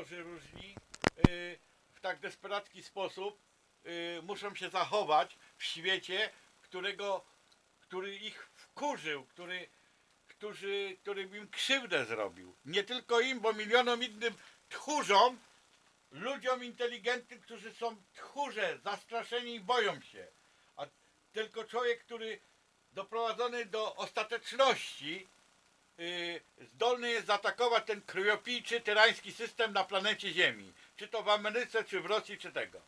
ambasadorzy różni y, w tak desperacki sposób y, muszą się zachować w świecie, którego, który ich wkurzył, który, którzy, którym im krzywdę zrobił. Nie tylko im, bo milionom innym tchórzom, ludziom inteligentnym, którzy są tchórze, zastraszeni i boją się. A tylko człowiek, który doprowadzony do ostateczności, zdolny jest zaatakować ten krwiopijczy, tyrański system na planecie Ziemi. Czy to w Ameryce, czy w Rosji, czy tego.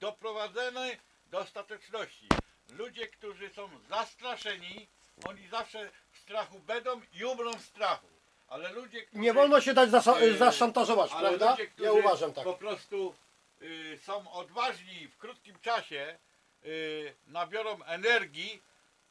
Doprowadzony do ostateczności. Ludzie, którzy są zastraszeni, oni zawsze w strachu będą i umrą w strachu. Ale ludzie, którzy... Nie wolno się dać zasa- Yy, zaszantażować, ale prawda? ludzie, którzy Ja uważam tak. po prostu y, są odważni w krótkim czasie, y, nabiorą energii,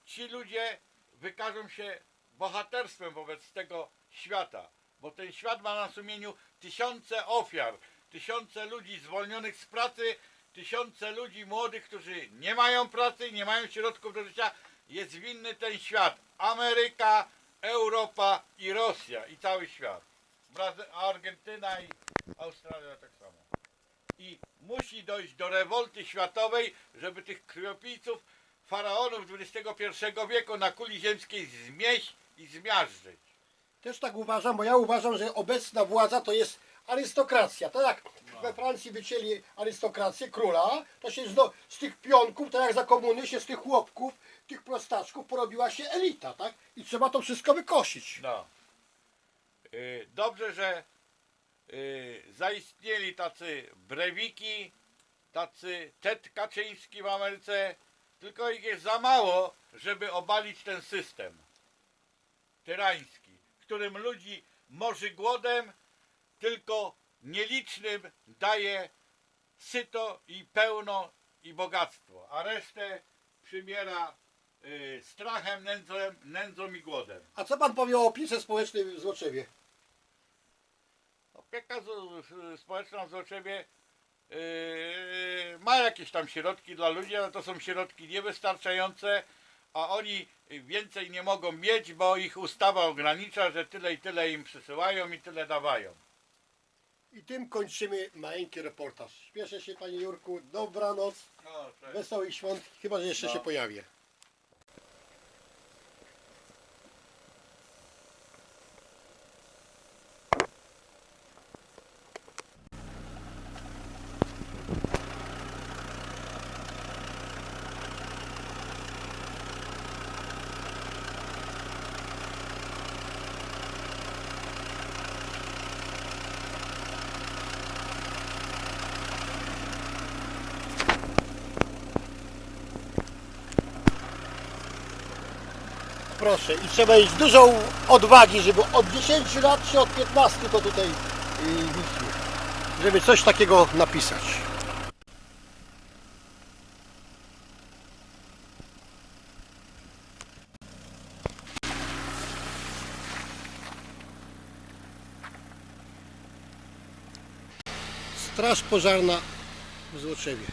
ci ludzie wykażą się bohaterstwem wobec tego świata. Bo ten świat ma na sumieniu tysiące ofiar, tysiące ludzi zwolnionych z pracy, tysiące ludzi młodych, którzy nie mają pracy, nie mają środków do życia. Jest winny ten świat. Ameryka, Europa i Rosja i cały świat. Argentyna i Australia tak samo. I musi dojść do rewolty światowej, żeby tych krwiopijców, faraonów XXI wieku na kuli ziemskiej zmieść i zmiażdżyć. Też tak uważam, bo ja uważam, że obecna władza to jest arystokracja. Tak jak we Francji wycięli arystokrację, króla, to się z, tych pionków, tak jak za komuny się z tych chłopków, tych prostaczków porobiła się elita, tak? I trzeba to wszystko wykosić. No. Y, Dobrze, że y, zaistnieli tacy brewiki, tacy Ted Kaczyński w Ameryce, tylko ich jest za mało, żeby obalić ten system tyrański, którym ludzi morzy głodem, tylko nielicznym daje syto i pełno i bogactwo, a resztę przymiera y, strachem, nędzą, nędzą i głodem. A co pan powie o opiece społecznej w Złoczewie? Opieka z, społeczna w Złoczewie yy, ma jakieś tam środki dla ludzi, ale to są środki niewystarczające, a oni więcej nie mogą mieć, bo ich ustawa ogranicza, że tyle i tyle im przysyłają i tyle dawają. I tym kończymy maleńki reportaż. Śpieszę się panie Jurku, dobranoc, No, cześć. wesołych świąt, chyba że jeszcze No. się pojawię. Proszę, i trzeba mieć dużą odwagi, żeby od 10 lat czy od 15 to tutaj yy, wisi, żeby coś takiego napisać. Straż pożarna w Złoczewie.